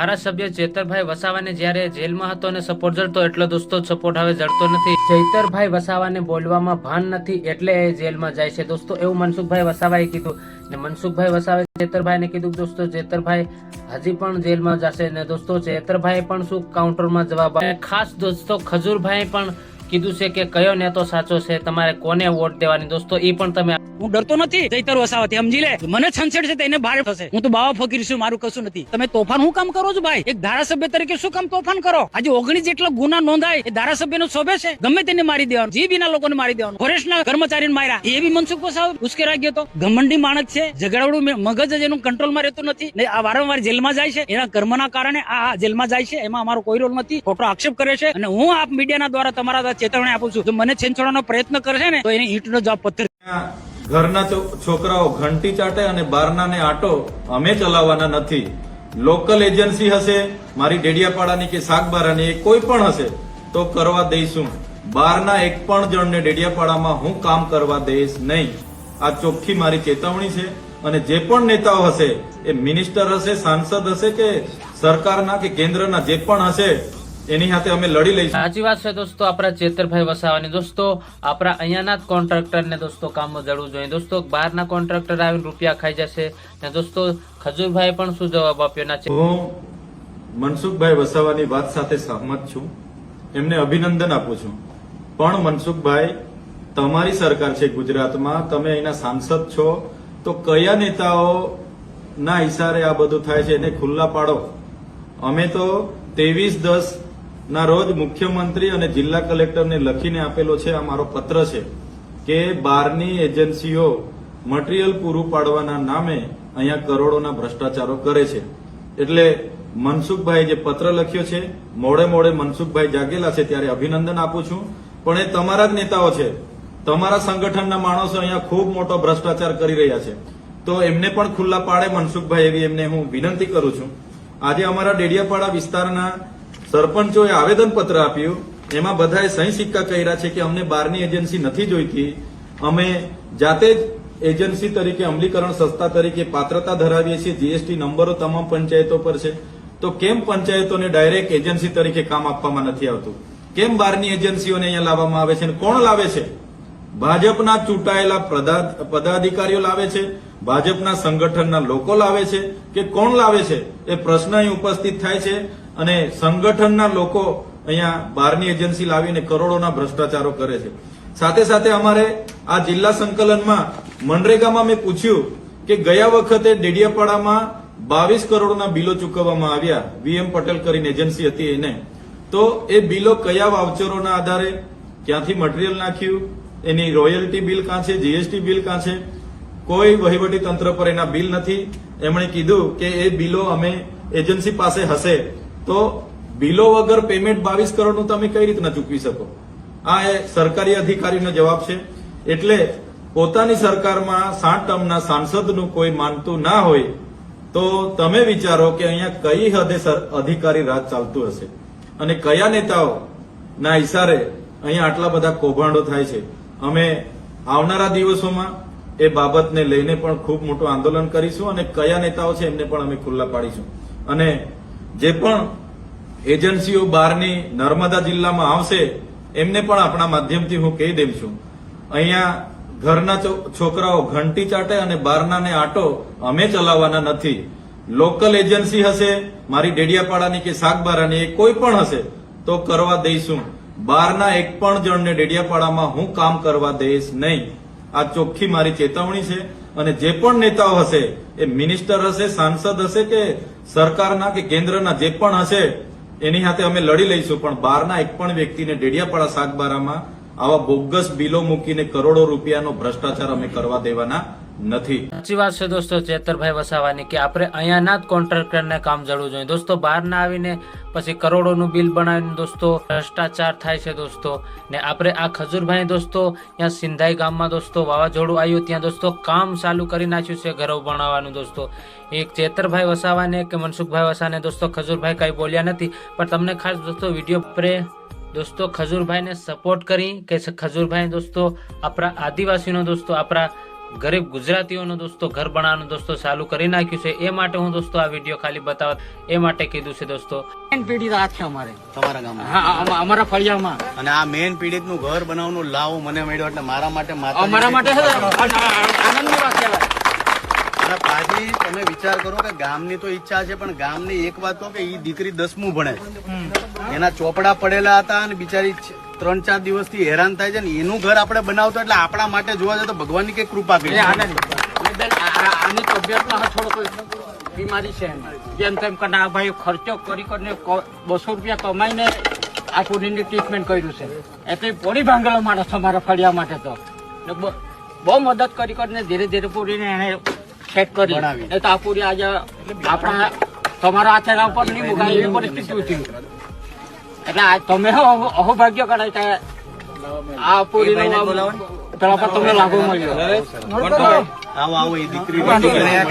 ધારાસભ્ય જેતરભાઈ વસાવાને જ્યારે જેલમાં હતો અને સપોર્ટ જડતો, એટલો દોસ્તો સપોર્ટ હવે જડતો નથી. ચૈતરભાઈ વસાવાને બોલવામાં ભાન નથી, એટલે એ જેલમાં જાય છે. દોસ્તો, એવું મનસુખભાઈ વસાવાએ કીધું. ને મનસુખભાઈ વસાવાએ જેતરભાઈને કીધું દોસ્તો, ચેતરભાઈ હજી પણ જેલમાં જશે. ને દોસ્તો ચેતરભાઈ પણ શું કાઉન્ટરમાં જવાબ ખાસ દોસ્તો, ખજૂરભાઈ પણ કીધું છે કે કયો નેતો સાચો છે, તમારે કોને વોટ દેવાની? દોસ્તો એ પણ તમે હું ડરતો નથી જૈતર વસાવાથી સમજી લે? મને છંછેડ છે તેને ભારે થશે હું તો બાવા ફકીર છું, મારું કશું નથી. તમે તોફાન હું કામ કરો છો ભાઈ? એક ધારાસભ્ય તરીકે શું કામ તોફાન કરો? આજે ઓગણીસ જેટલા ગુના નોંધાય, એ ધારાસભ્ય નો શોભે છે? ગમે તેને મારી દેવાનું, જે બીના લોકોને મારી દેવાનું. ફોરેસ્ટના કર્મચારીને માર્યા. એ બી મનસુખ વસાવા ઉશ્કેરા ગયો તો. ઘમંડી માણસ છે ઝઘડાવડું મગજ જ એનું કંટ્રોલમાં રહેતું નથી. ને આ વારંવાર જેલમાં જાય છે. એના કર્મના કારણે આ જેલમાં જાય છે. એમાં અમારો કોઈ રોલ નથી. ખોટો આક્ષેપ કરે છે. અને હું આપ મીડિયાના દ્વારા તમારા ચેતવણી આપું છું. મને છેંચોડવાનો પ્રયત્ન કરશે ને, તો એને ઈંટનો જવાબ પથ્થર ઘરના છોકરાઓ ઘંટી ચાટે અને બારનાને આટો અમે ચલાવવાના નથી. લોકલ એજન્સી હશે, મારી ડેડિયાપાડાની કે શાકબારાની એ કોઈ પણ હશે, તો કરવા દઈશું. બારના એક પણ જણને ડેડિયાપાડામાં હું કામ કરવા દઈશ નહીં. આ ચોખ્ખી મારી ચેતવણી છે અને જે પણ નેતાઓ હશે, એ મિનિસ્ટર હશે, સાંસદ હશે કે સરકારના કે કેન્દ્રના જે પણ હશે એની સાથે અમે લડી લઈશું. સાચી વાત છે દોસ્તો આપણા ચેતરભાઈ વસાવાની. દોસ્તો આપણા અહીંયાના જ કોન્ટ્રાક્ટર ને દોસ્તો કામમાં જડવું જોઈએ. દોસ્તો બહારના કોન્ટ્રાક્ટર આવીને રૂપિયા ખાઈ જશે. ને દોસ્તો ખજૂરભાઈ પણ શું જવાબ આપ્યો? ના છે હું મનસુખભાઈ વસાવાની વાત સાથે સહમત છું. એમને અભિનંદન આપું છું. પણ મનસુખભાઈ તમારી સરકાર છે ગુજરાતમાં. તમે અહીંના સાંસદ છો. તો કયા નેતાઓ ના ઈશારે આ બધું થાય છે એને ખુલ્લા પાડો. અમે તો ત્રેવીસ દસ ના રોજ મુખ્યમંત્રી અને જિલ્લા કલેક્ટરને લખીને આપેલો છે, આ મારો પત્ર છે, કે બહારની એજન્સીઓ મટીરીયલ પૂરું પાડવાના નામે અહીંયા કરોડોના ભ્રષ્ટાચારો કરે છે. એટલે મનસુખભાઈ જે પત્ર લખ્યો છે, મોડે મોડે મનસુખભાઈ જાગેલા છે, ત્યારે અભિનંદન આપું છું. પણ એ તમારા જ નેતાઓ છે. તમારા સંગઠનના માણસો અહીંયા ખૂબ મોટો ભ્રષ્ટાચાર કરી રહ્યા છે. તો એમને પણ ખુલ્લા પાડે મનસુખભાઈ એવી એમને હું વિનંતી કરું છું. આજે અમારા ડેડિયાપાડા વિસ્તારના સરપંચોએ આવેદન પત્ર આપ્યું. એમાં બધાએ સહી સિક્કા કર્યા છે કે અમને બહારની એજન્સી નથી જોઈતી. અમે જાતે જ એજન્સી તરીકે અમલીકરણ સંસ્થા તરીકે પાત્રતા ધરાવીએ છીએ. જીએસટી નંબરો તમામ પંચાયતો પર છે. તો કેમ પંચાયતોને ડાયરેક્ટ એજન્સી તરીકે કામ આપવામાં નથી આવતું? કેમ બહારની એજન્સીઓને અહીંયા લાવવામાં આવે છે અને કોણ લાવે છે? ભાજપના ચૂંટાયેલા પદાધિકારીઓ લાવે છે. ભાજપના સંગઠનના લોકો લાવે છે. કે કોણ લાવે છે? એ પ્રશ્ન અહીં ઉપસ્થિત થાય છે. અને સંગઠનના લોકો અહીંયા બહારની એજન્સી લાવીને કરોડોના ભ્રષ્ટાચારો કરે છે. સાથે સાથે અમારે આ જિલ્લા સંકલનમાં મનરેગામાં મેં પૂછ્યું કે ગયા વખતે ડેડિયાપાડામાં બાવીસ કરોડના બિલો ચૂકવવામાં આવ્યા. વીએમ પટેલ કરીને એજન્સી હતી એને. તો એ બિલો કયા વાઉચરોના આધારે? ક્યાંથી મટીરિયલ નાખ્યું? એની રોયલ્ટી બિલ કાં છે? જીએસટી બિલ કાં છે? કોઈ વહીવટી તંત્ર પર એના બિલ નથી. એમણે કીધું કે એ બિલો અમે એજન્સી પાસે હશે. તો બિલો વગર પેમેન્ટ બાવીસ કરોડનું તમે કઈ રીતના ચૂકવી શકો? આ એ સરકારી અધિકારીનો જવાબ છે. એટલે પોતાની સરકારમાં સાત ટર્મના સાંસદનું કોઈ માનતું ના હોય, તો તમે વિચારો કે અહીંયા કઈ હદે અધિકારી રાજ ચાલતું હશે? અને કયા નેતાઓ ના ઈશારે અહીંયા આટલા બધા કૌભાંડો થાય છે? અમે આવનારા દિવસોમાં એ બાબતને લઈને પણ ખૂબ મોટું આંદોલન કરીશું અને કયા નેતાઓ છે એમને પણ અમે ખુલ્લા પાડીશું. અને જે પણ એજન્સીઓ બહારની નર્મદા જિલ્લામાં આવશે, એમને પણ આપણા માધ્યમથી હું કહી દઉં છું. અહીંયા ઘરના છોકરાઓ ઘંટી ચાટે અને બારનાને આટો અમે ચલાવવાના નથી. લોકલ એજન્સી હશે, મારી ડેડિયાપાડાની કે શાકબારાની એ કોઈ પણ હશે, તો કરવા દઈશું. બહારના એક પણ જણને ડેડિયાપાડામાં હું કામ કરવા દઈશ નહીં. આ ચોખ્ખી મારી ચેતવણી છે. અને જે પણ નેતાઓ હશે, એ મિનિસ્ટર હશે, સાંસદ હશે કે સરકારના કે કેન્દ્રના જે પણ હશે, એની સાથે અમે લડી લઈશું. પણ બહારના એક પણ વ્યક્તિને ડેડિયાપાડા સાગબારામાં આવા બોગસ બિલો મૂકીને કરોડો રૂપિયાનો ભ્રષ્ટાચાર અમે કરવા દેવાના નથી. સાચી વાત છે દોસ્તો ચેતરભાઈ વસાવાની કે આપણે અહીંયાના જ કોન્ટ્રાક્ટરને કામ જડવું જોઈએ. દોસ્તો બહાર ના આવીને પછી કરોડોનું બિલ બનાવીને દોસ્તો ભ્રષ્ટાચાર થાય છે દોસ્તો. ને આપણે આ ખજૂરભાઈ દોસ્તો ત્યાં સિંધાઈ ગામમાં દોસ્તો વાવાઝોડું આવ્યું, ત્યાં દોસ્તો કામ ચાલુ કરી નાખ્યું છે ઘરો બનાવવાનું દોસ્તો. એક ચેતરભાઈ વસાવાને કે મનસુખભાઈ વસાને દોસ્તો ખજૂરભાઈ કઈ બોલ્યા નથી, પણ તમને ખાસ દોસ્તો વીડિયો પ્રે દોસ્તો ખજૂરભાઈને સપોર્ટ કરી કે ખજૂરભાઈ દોસ્તો આપણા આદિવાસીનો દોસ્તો, આપણા ગરીબ ગુજરાતીઓનું દોસ્તો ઘર બનાવવાનું દોસ્તો ચાલુ કરી નાખ્યું છે. એ માટે હું દોસ્તો આ વીડિયો ખાલી બતાવ એ માટે કીધું છે દોસ્તો. મેન પીડિત આ છે અમારે. તમારા ગામમાં? હા અમારા ફળિયામાં. અને આ મેન પીડિતનું ઘર બનાવવાનું લાવો મને મળ્યો એટલે મારા માટે અમારા માટે છે છે. આનંદની વાત કહેવાય. અને તમે વિચાર કરો કે ગામની તો ઈચ્છા છે પણ ગામની એક વાત તો કે ઈ દીકરી દસમું ભણે એના ચોપડા પડેલા હતા અને બિચારી ત્રણ ચાર દિવસથી હેરાન થાય છે ને એનું ઘર આપણે બનાવતો એટલે આપણા માટે જોવા જાય તો ભગવાનની કઈ કૃપા એ કરી આની તબિયતમાં થોડો બીમારી છે જેમ તેમ કરીને આ ભાઈ ખર્ચો કરી કરીને કો- બસો રૂપિયા કમાઈને આ પૂરીની ટ્રીટમેન્ટ કર્યું છે. એટલે પોડી ભાંગેલો માણસ અમારા ફળિયા માટે તો. બહુ મદદ કરી કરીને ધીરે ધીરે પૂરીને એને સેટ કરી. તો આ પૂરી આજે આપણા તમારા હાથેના ઉપર નહીં મુકાય એવી પરિસ્થિતિ હતી એટલે તમે અહોભાગ્ય કરાય કે આ પૂરી પેલા પર તમને લાભો મળ્યો. આવો આવો એ દીકરી અહીંયા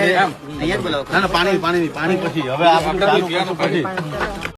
જ બોલાવો. ના ના પાણી પાણી પાણી પછી. હવે આ પછી.